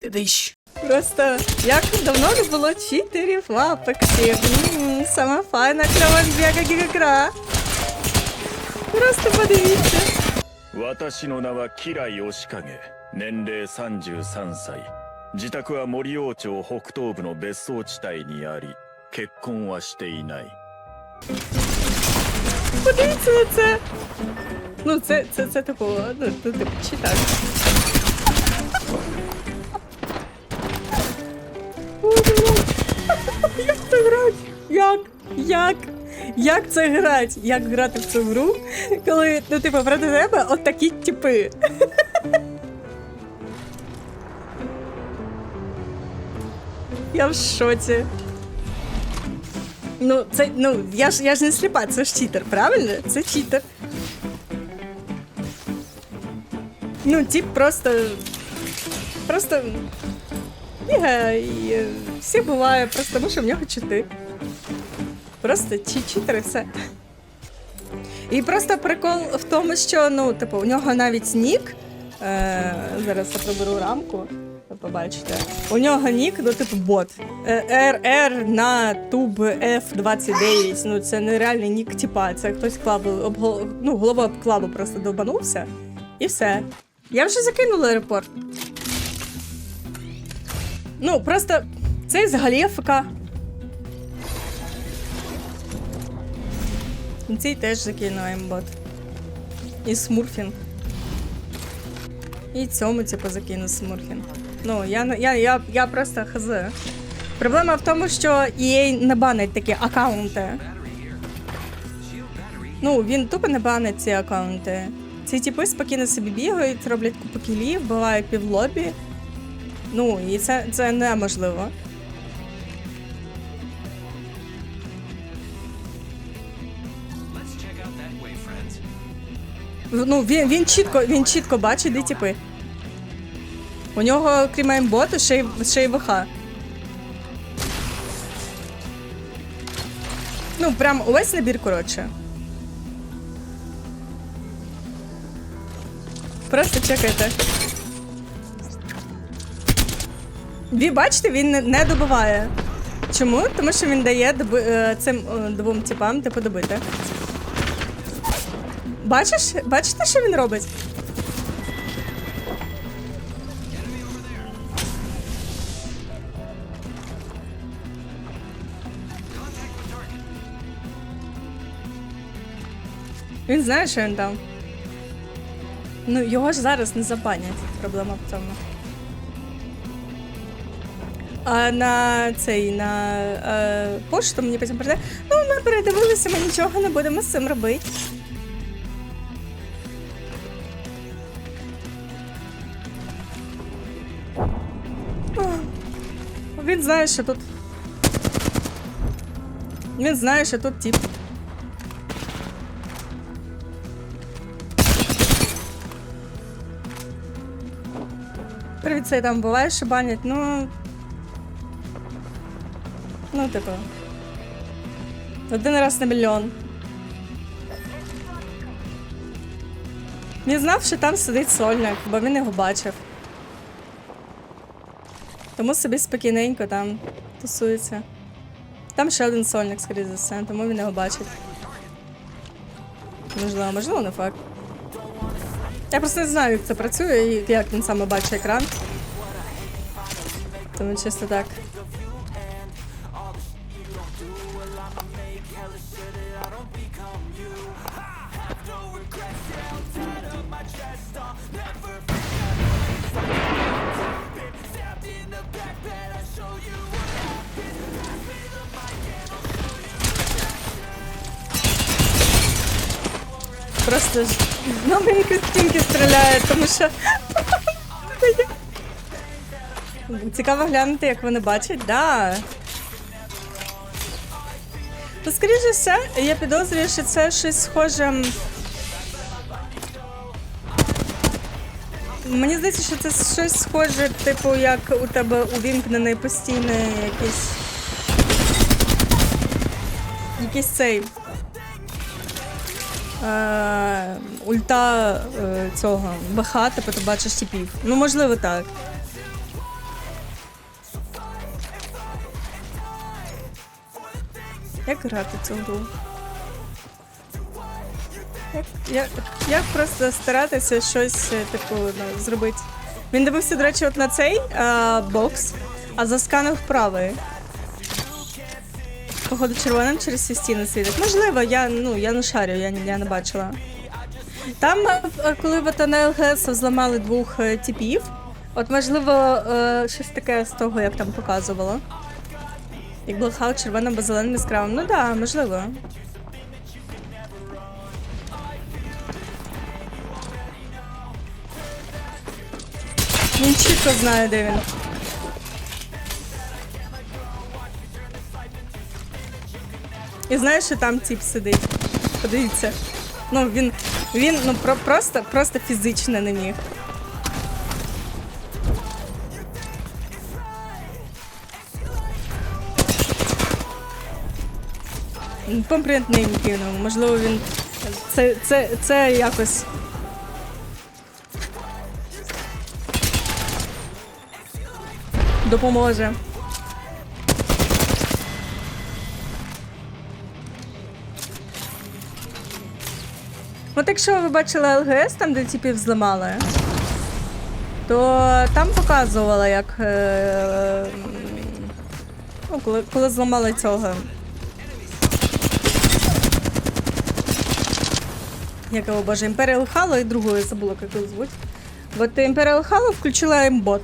Ти дищ. Просто як давно не було читерів в Апексі. М, Сама файна кльова гігра. Просто подивіться. 私の名は吉来義景年齢33歳自宅は森王町北東部の別荘地帯にあり結婚はしていない Подивіться на це. Ну, це, це, це типу, ну, ну, типу, читак. Як? Як? Це грати? Як грати в цю гру, коли, ну, типу, проти тебе от такі типи. Я в шоці. Ну, це, ну, я ж, я ж не сліпа, це ж читер, правильно? Це читер. Ну, тип просто. Просто. І е, всі буває, просто тому що в нього чити. Просто чі все. І просто прикол в тому, що ну, типу, у нього навіть нік. Е, зараз я проберу рамку, ви побачите. У нього нік, ну, типу, бот. Е, RR на туб F29. Ну, це нереальний нік, типа, це хтось клаву, об, гол- ну, голова об клаву просто довбанувся. І все. Я вже закинула репорт. Ну, просто цей взагалі АФК. Цей теж закинув аймбот. І Смурфінг. І цьому, типу, закинув Смурфінг. Ну, я, я, я, я просто хз. Проблема в тому, що EA не банить такі аккаунти. Ну, він тупо не банить ці аккаунти. Ці типи спокійно собі бігають, роблять купу кілів, бувають півлобі. Ну, і це, це неможливо. Ну, він, він чітко, він чітко бачить, де типи. У нього, крім аймботу, ще й, ще й ВХ. Ну, прям увесь набір, коротше. Просто чекайте. Ви бачите, він не, не добиває. Чому? Тому що він дає доби, е, цим е, двом типам типу добити. Бачиш? Бачите, що він робить? Він знає, що він там. Ну, його ж зараз не забанять. Проблема в цьому. А на цей на е, пошту мені потім прийде. Ну, ми передивилися, ми нічого не будемо з цим робити. Він знає, що тут. Він знає, що тут тип. Привіт, це там буває, що банять, ну. Ну, типу. Один раз на мільйон. Він знав, що там сидить сольник, бо він його бачив. Тому собі спокійненько там тусується. Там ще один сольник, скоріше за все, тому він його бачить. Можливо, можливо, не факт. Я просто не знаю, як це працює і як він саме бачить екран. Тому чисто так. Просто ж на мої картинки стріляє, тому що. Цікаво глянути, як вони бачать, да. То, скоріше все, я підозрюю, що це щось схоже. Мені здається, що це щось схоже, типу, як у тебе увімкнений постійний якийсь. Якийсь цей. Е, ульта е, цього БХ, типу ти бачиш тіпів. Ну, можливо, так. Як грати цю гру? Як, як, як просто старатися щось е, типу ну, зробити? Він дивився, до речі, от на цей а, бокс, а засканив правий. Походу червоним через всі стіни світить. Можливо, я, ну, я не шарю, я, я не бачила. Там, е, е, коли от на зламали двох е, типів, от можливо, щось таке з того, як там показувало. Як блокаут червоним або зеленим яскравим. Ну так, да, можливо. Він чітко знає, де він. І знаєш, що там тип сидить. Подивіться. Ну, він, він ну, про, просто, просто фізично не міг. Помпринт ним кинув. Можливо, він. Це, це, це якось. Допоможе. От якщо ви бачили ЛГС, там, де типів зламали, то там показувала, як. Е, ну, коли, коли зламали цього. Як його боже, Imperial Halo і другу я забула, як його звуть. От Imperial Halo включила ембот.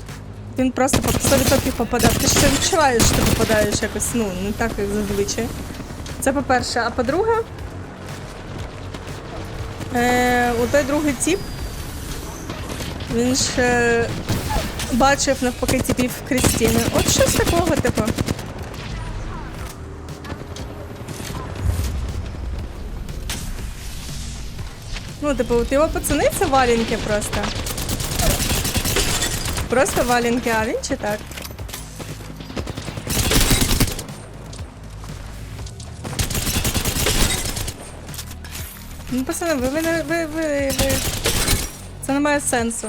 Він просто по 100% попадав. Ти ще відчуваєш, що ти попадаєш якось, ну, не так, як зазвичай. Це по-перше. А по-друге, е, у той другий тип, він ще бачив навпаки типів Крістіни. От щось такого, типу. Ну, типу, от його пацани це валенки просто. Просто валенки, а він чи так? Ну, пацани, ви, ви, не- ви, ви, ви... Це не має сенсу.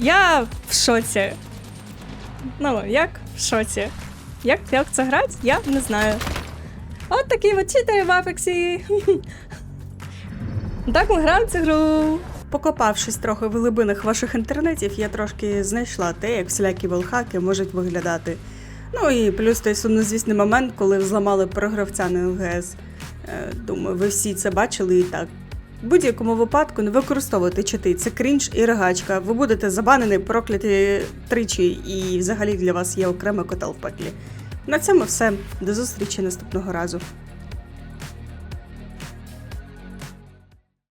Я в шоці. Ну, як в шоці. Як, як це грати, я не знаю. От такі от читери в Апексі. Так ми граємо цю гру. Покопавшись трохи в глибинах ваших інтернетів, я трошки знайшла те, як всілякі волхаки можуть виглядати. Ну і плюс той сумнозвісний момент, коли взламали програвця на ЛГС. Е, Думаю, ви всі це бачили і так. В будь-якому випадку не використовуйте чити, це крінж і рогачка. Ви будете забанені, прокляті тричі, і взагалі для вас є окремий котел в пеклі. На цьому все. До зустрічі наступного разу.